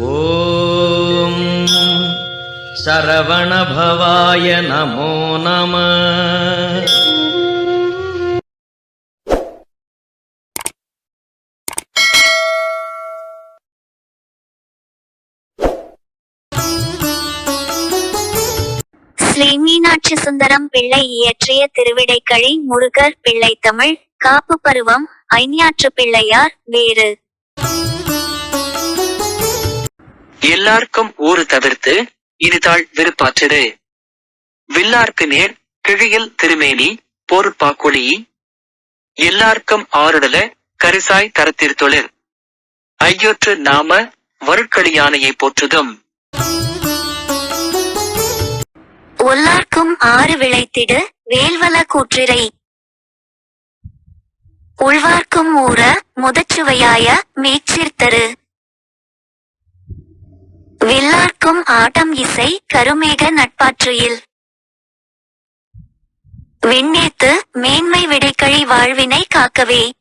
ஓம். சரவணபவாய நமோ நம. மீனாட்சி சுந்தரம் பிள்ளை இயற்றிய திருவிடைக்களி முருகர் பிள்ளை தமிழ் காப்பு பருவம் ஐஞாற்று பிள்ளையார் வேறு. எல்லார்க்கும் ஊறு தவிர்த்து இனிதாள் விருப்பாற்றிடு வில்லார்க்கு நேர் கிழியில் திருமேனி பொறுப்பாக்குழி எல்லார்க்கும் ஆறுடல கரிசாய் தரத்திற்தொழில் ஐயொற்று நாம வருக்களியானையை போற்றுதும். ஒல்லார்க்கும் ஆறு விளைத்திடு வேல்வல கூற்றிரை. உள்வார்க்கும் ஊற முதச்சுவையாய மீச்சிர்த்தரு இசை கருமேக நட்பாற்றுயில். விண்ணேத்து மேன்மை விடைக்கழி வாழ்வினை காக்கவே.